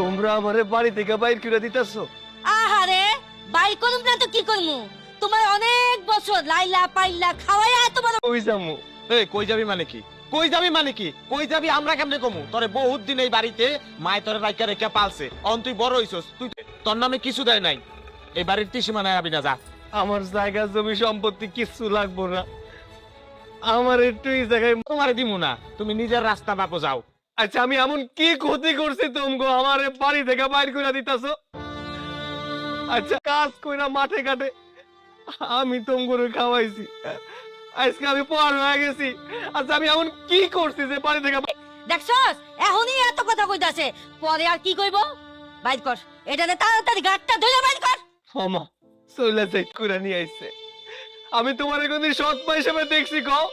তোমরা আমারে বাড়ি থেকে বাইর করে দিতেছো। আহারে বাই করুম না তো কি করমু? তোমার অনেক বছর লাইলা পাইলা খাওয়াই এত বড় ওই যামু? এই কই যাবি মানে কি? কই যাবি মানে কি? কই যাবি আমরা কেমনে কমু? তোরে বহুত দিন এই বাড়িতে মায় তোরে রাইকা রেখা পালছে। অন তুই বড় হইছস। তুই তোর নামে কিছু দেয় নাই। এই বাড়ির ত্রিসীমানায় আবি না যা। আমার জায়গা জমি সম্পত্তি কিচ্ছু লাগবো না। আমার একটু এই জায়গায় তোমারে দিমু না। তুমি নিজের রাস্তা বাপো যাও। আচ্ছা আমি এমন কি ক্ষতি করছি তোমগো আমারে বাড়ি থেকে বাইর করে দিতাছো? আচ্ছা কাজ কইরা মাঠে ঘাটে আমি তোমগোরে খাওয়াইছি। আজকে আমি পর হয়ে গেছি। আচ্ছা আমি এমন কি করছি যে বাড়ি থেকে দেখছস? এখনই এত কথা কইতাছে। পরে আর কি কইব? বাইর কর। এটাতে তাড়াতাড়ি গাটটা ধরে বাইর কর। ক্ষমা চলে যাই করে নিয়ে আইছে। আমি তোমার কোনদিন সৎ মা হিসেবে দেখছি কও?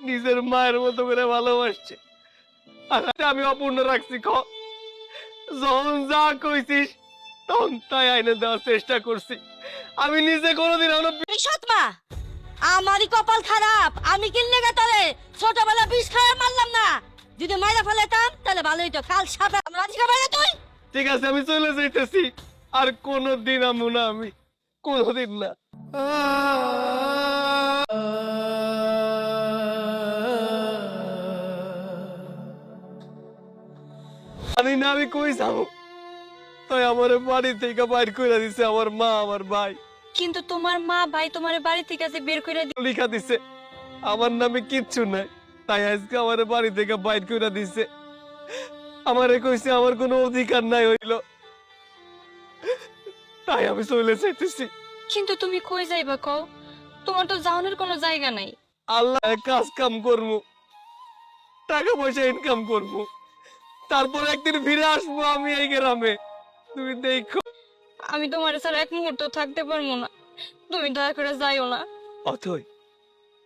নিজের মায়ের মতো করে ভালোবাসছে। আমি অপূর্ণ রাখছি ক যখন যা কইছিস তখন তাই আইনে দেওয়ার চেষ্টা করছি। আমি নিজে কোনোদিন এখনও তুই মা আমারই কপাল খারাপ। আমি কিনলে গে তোরে ছোটবেলা বিষ খাওয়া মারলাম না। যদি মাইরা ফেলাতাম তাহলে ভালোই তো কাল সাপে আমরা আজকে বাইরে তুই? ঠিক আছে আমি চলে যাইতেছি। আর কোনোদিন আমু না আমি কোনোদিন না। জানি না আমি কই যাব? তাই আমার বাড়ি থেকে বাইর করে দিছে আমার মা আমার ভাই। কিন্তু তোমার মা ভাই তোমার বাড়ি থেকে যে বের করে লিখা দিছে আমার নামে কিচ্ছু নাই। তাই আজকে আমার বাড়ি থেকে বাইর করে দিছে। আমারে কইছে আমার কোনো অধিকার নাই হইল। তাই আমি চলে যাইতেছি। কিন্তু তুমি কই যাইবা কও? তোমার তো যাওয়ানোর কোনো জায়গা নাই। আল্লাহ কাজ কাম করব। টাকা পয়সা ইনকাম করব। তারপর একদিন ফিরে আসব আমি এই গ্রামে। তুমি দেখো। আমি তোমার ছাড়া এক মুহূর্ত থাকতে পারব না। তুমি দয়া করে যাইও না। অথই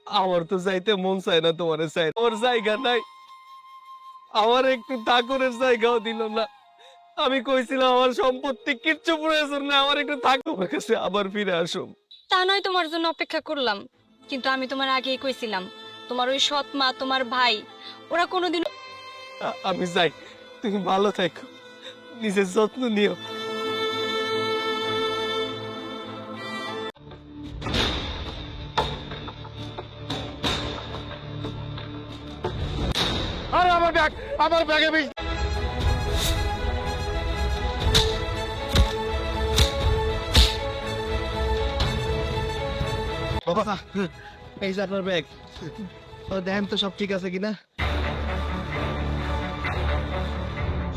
আমার তো যাইতে মন চায় না তোমার চাই ওর জায়গা নাই। আমার একটু তাকরের জায়গাও দিল না। আমি কইছিলাম আমার সম্পত্তি কিচ্ছু প্রয়োজন না আমার একটু থাক। তোমার কাছে আবার ফিরে আসো তা নয় তোমার জন্য অপেক্ষা করলাম। কিন্তু আমি তোমার আগেই কইছিলাম তোমার ওই সৎ মা তোমার ভাই ওরা কোনোদিন আমি যাই। তুমি ভালো থাকো। নিজের যত্ন নিও। আরে আমার ব্যাগ আমার ব্যাগে বিষ বাবা এই যে আপনার ব্যাগ। ও দেখেন তো সব ঠিক আছে কিনা?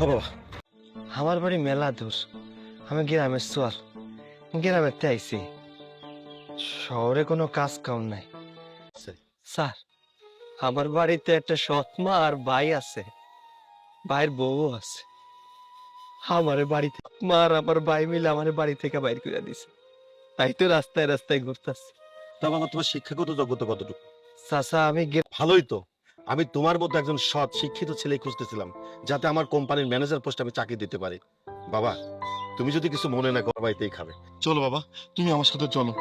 ও বাবা। আমার বাড়ি মেলা দূর আমি গ্রামের সোয়াল। গ্রামের তে আইছি। শহরে কোনো কাজ কাম নাই। স্যার আমার বাড়িতে একটা সৎ মা আর ভাই আছে। ভাইয়ের বউ আছে। আমার বাড়িতে মা আর আমার ভাই মিলে আমার বাড়ি থেকে বাইর করে দিছে। তাই তো রাস্তায় রাস্তায় ঘুরতাছে। তা বাবা তোমার শিক্ষাগত যোগ্যতা কতটুকু? চাচা আমি ভালোই তো। আমি তোমার মতো একজন সৎ শিক্ষিত ছেলে খুঁজতেছিলাম যাতে আমার কোম্পানির ম্যানেজার পোস্টে আমি চাকরি দিতে পারি। বাবা তুমি যদি কিছু মনে না করো বাড়িতেই খাবে। চলো বাবা তুমি আমার সাথে চলো।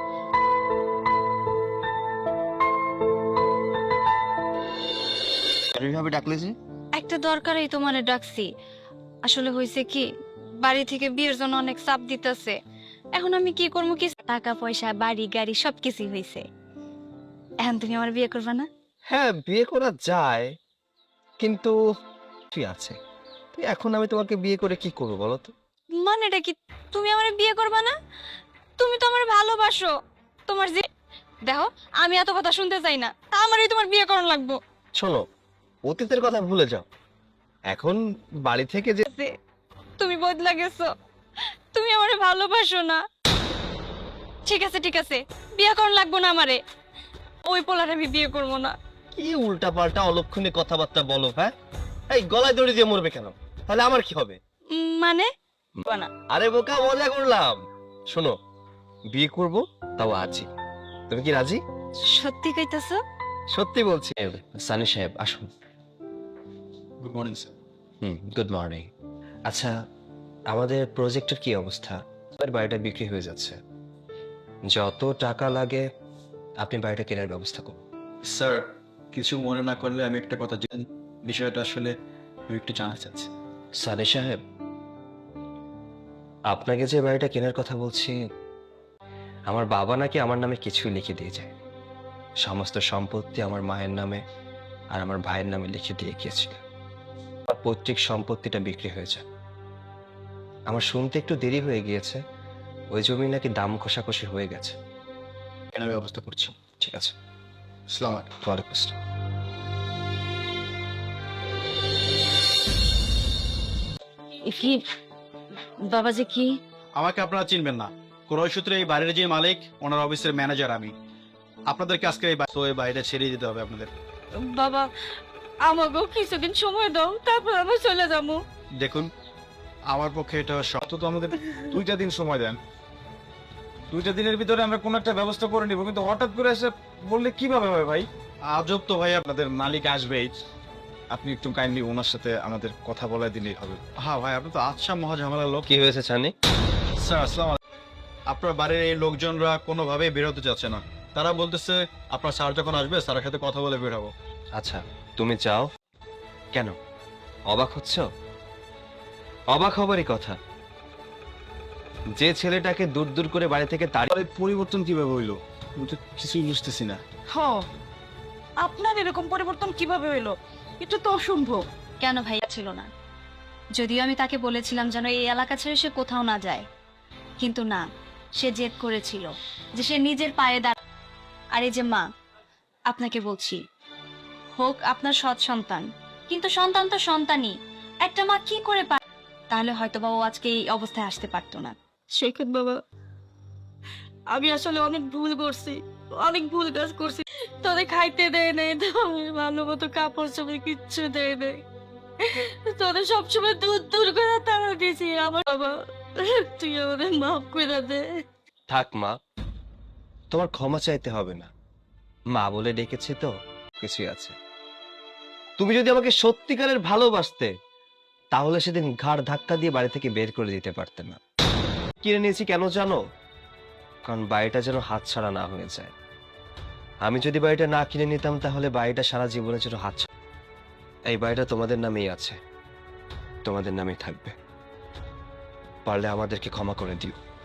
এইভাবে ডাকলে যে? একটা দরকারেই তোমারে ডাকছি। আসলে হয়েছে কি বাড়ি থেকে বিয়ের জন্য অনেক চাপ দিতেছে। এখন আমি কি করব? কি টাকা পয়সা বাড়ি গাড়ি সবকিছু হয়েছে এখন তুমি আমার বিয়ে করবে না? হ্যাঁ বিয়ে করা যায়। কিন্তু ঠিক আছে? তুই এখন আমি তোমাকে বিয়ে করে কি করব বলো তো? মানেটা কি? তুমি আমার বিয়ে করবে না? তুমি তো আমার ভালোবাসো। তোমার যে দেখো আমি এত কথা শুনতে চাই না। তা আমারই তোমার বিয়ে করানো লাগবো। শোনো অতীতের কথা ভুলে যাও। এখন বাড়ি থেকে যে যে তুমি বদলা গেছো। তুমি আমারে ভালোবাসো না। ঠিক আছে ঠিক আছে। বিয়ে করানো লাগবো না আমারে। ওই পোলার আমি বিয়ে করব না। কি উল্টা পাল্টা অলক্ষণে কথাবার্তা বলো হ্যাঁ? এই গলায় দড়ি দিয়ে মরবে কেন? তাহলে আমার কি হবে? মানে? আরে বোকা মজা করলাম। শোনো বিয়ে করব তাও আজই। তুমি কি রাজি? সত্যি কইতাছো? সত্যি বলছি। সানি সাহেব আসুন। Good morning sir hmm good morning আচ্ছা আমাদের প্রজেক্টের কি অবস্থা? বাড়িটা বিক্রি হয়ে যাচ্ছে। যত টাকা লাগে আপনি বাড়িটা কেনার ব্যবস্থা করুন। স্যার কিছু মনে না করলে আমি একটা কথা জানেন বিষয়টা আসলে আমি একটু জানা চাচ্ছি। সানি সাহেব আপনাকে যে বাড়িটা কেনার কথা বলছি আমার বাবা নাকি আমার নামে কিছুই লিখে দিয়ে যায়। সমস্ত সম্পত্তি আমার মায়ের নামে আর আমার ভাইয়ের নামে লিখে দিয়ে গিয়েছিল। আমার পৈতৃক সম্পত্তিটা বিক্রি হয়ে যায়। আমার শুনতে একটু দেরি হয়ে গিয়েছে ওই জমি নাকি দাম কষাকষি হয়ে গেছে। কেনার ব্যবস্থা করছি। ঠিক আছে। আসসালামু আলাইকুম আসসালাম কি? বাবাজি কি? আমাকে আপনারা চিনবেন না। ক্রয় সূত্রে এই বাড়ির যে মালিক ওনার অফিসের ম্যানেজার আমি। আপনাদেরকে আজকে এই বা- তো এই বাড়িটা ছেড়ে দিতে হবে আপনাদের। বাবা আমাকেও কিছুদিন সময় দাও তারপর আমরা চলে যাব। দেখুন আমার পক্ষে এটা সব অন্তত আমাদের দুইটা দিন সময় দেন। দুইটা দিনের ভিতরে আমরা কোন একটা ব্যবস্থা করে নিব কিন্তু হঠাৎ করে এসে বললে কীভাবে হয় ভাই? আজব তো ভাই আপনাদের মালিক আসবেই। আপনি একটু কাইন্ডলি ওনার সাথে আমাদের কথা বলে দিলেই হবে। হ্যাঁ ভাই আপনি তো আচ্ছা মহা ঝামেলার লোক। কি হয়েছে চানি স্যার আসসালাম আপনার বাড়ির এই লোকজনরা কোনোভাবেই বেরোতে চাচ্ছে না। তারা বলতেছে আপনার স্যার যখন আসবে স্যারের সাথে কথা বলে বের হব। আচ্ছা তুমি যাও। কেন? অবাক হচ্ছ? অবাক হবারই কথা। যে ছেলেটাকে দূর দূর করে বাড়ি থেকে তাড়ি আরে পরিবর্তন কীভাবে হইল? আমি তো কিছুই বুঝতেছি না। হ আপনার এরকম পরিবর্তন কীভাবে হইল? এটা তো অসম্ভব। কেন ভাইয়া? ছিল না। যদিও আমি তাকে বলেছিলাম যেন এই এলাকা ছেড়ে সে কোথাও না যায়। কিন্তু না সে জেদ করেছিল যে সে নিজের পায়ে দাঁড় আর এই যে মা আপনাকে বলছি হোক আপনার সৎ সন্তান কিন্তু সন্তান তো সন্তানই। একটা মা কি করে পারে তাহলে হয়তো বা ও আজকে এই অবস্থায় আসতে পারতো না। সৈকত বাবা। আমি আসলে অনেক ভুল করছি, অনেক ভুল কাজ করছি। তোদের খাইতে দেয় নাই ভালো মতো কাপড় চোপড় কিচ্ছু দেয় নাই। তোদের সবসময় দূর দূর করে তারা দিয়েছি, আমার বাবা। তুই আমাদের মাফ করে দে। থাক মা, তোমার ক্ষমা চাইতে হবে না। মা বলে ডেকেছে তো কিছু আছে। তুমি যদি আমাকে সত্যিকারের ভালোবাসতে, তাহলে সেদিন ঘাড় ধাক্কা দিয়ে বাড়ি থেকে বের করে দিতে পারতে না। কিনে নিয়েছি কেন জানো? কারণ বাড়িটা যেন হাতছাড়া না হয়ে যায়। আমি যদি বাড়িটা না কিনে নিতাম, তাহলে বাড়িটা সারা জীবনের জন্য হাতছাড়া এই বাড়িটা তোমাদের নামেই আছে। তোমাদের নামেই থাকবে। পারলে আমাদেরকে ক্ষমা করে দিও।